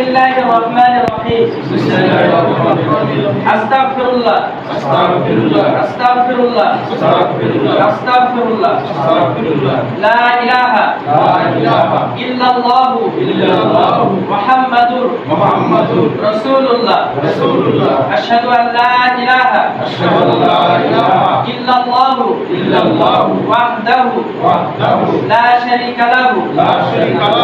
الله الرحمن الرحيم أستغفر الله أستغفر الله أستغفر الله أستغفر الله أستغفر الله أستغفر الله لا إله لا إله إلا الله إلا الله محمد محمد رسول الله رسول الله أشهد أن لا إله أشهد أن لا إله إلا الله إلا الله وحده وحده لا شريك له لا شريك له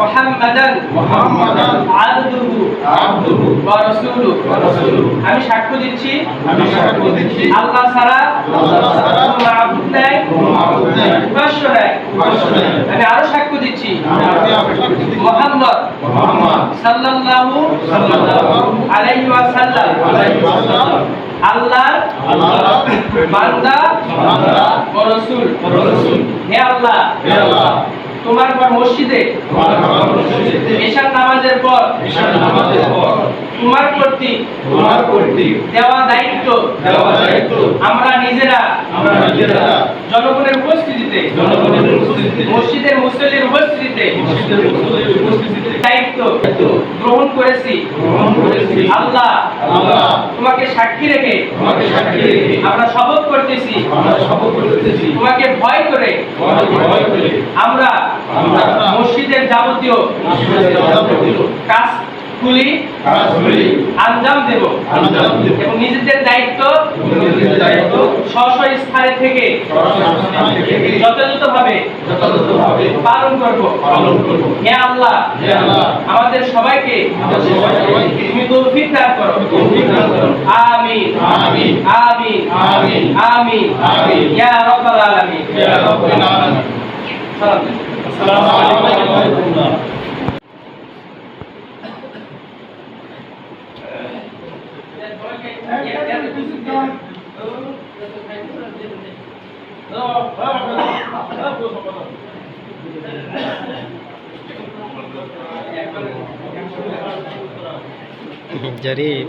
মুহাম্মাদান মুহাম্মাদান আবদুহু আবদুহু ওয়া রাসূলুহু। ওয়া রাসূলুহু আমি সাক্ষ্য দিচ্ছি আমি সাক্ষ্য দিচ্ছি। আল্লাহ ছাড়া আল্লাহ ছাড়া কোনো আবুদ নাই কোনো আবুদ নাই। উপাস্য নাই। উপাস্য নাই। আমি আরও সাক্ষ্য দিচ্ছি। আমি আরও সাক্ষ্য দিচ্ছি। মুহাম্মদ মুহাম্মদ সাল্লাল্লাহু সাল্লাল্লাহু আলাইহি ওয়া সাল্লাম আলাইহি ওয়া সাল্লাম আল্লাহর বান্দা বান্দা ও রাসূল। ও রাসূল। হে আল্লাহ। হে আল্লাহ। পর মসজিদে? ঈশার নামাজের পর? নামাজের পর। তোমার কর্তৃক তোমার কর্তৃক দেওয়া দায়িত্ব? দেওয়া দায়িত্ব। আমরা নিজেরা। আমরা নিজেরা। জনগণের উপস্থিতিতে। জনগণের উপস্থিতিতে। মসজিদের মুসল্লির উপস্থিতিতে। মসজিদের মুসল্লির উপস্থিতিতে। দায়িত্ব। গ্রহণ করেছি। গ্রহণ করেছি। আল্লাহ আল্লাহ তোমাকে সাক্ষী রেখে তোমাকে সাক্ষী রেখে আমরা শপথ করতেছি। আমরা শপথ করতেছি। তোমাকে ভয় করে ভয় মসজিদের যাবতীয় কাজগুলি আঞ্জাম দেব। এবং নিজেদের দায়িত্ব স্ব স্থানে থেকে যথাযথভাবে পালন করব। হে আল্লাহ আমাদের সবাইকে তুমি তৌফিক দান করো আমিন। আমিন আমিন। আমিন আমিন। ইয়া রাব্বাল আলামিন ইয়া রাব্বাল আলামিন। সালাম দিন।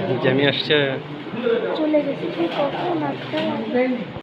আসসালামু জামি আসছে চলে গেছে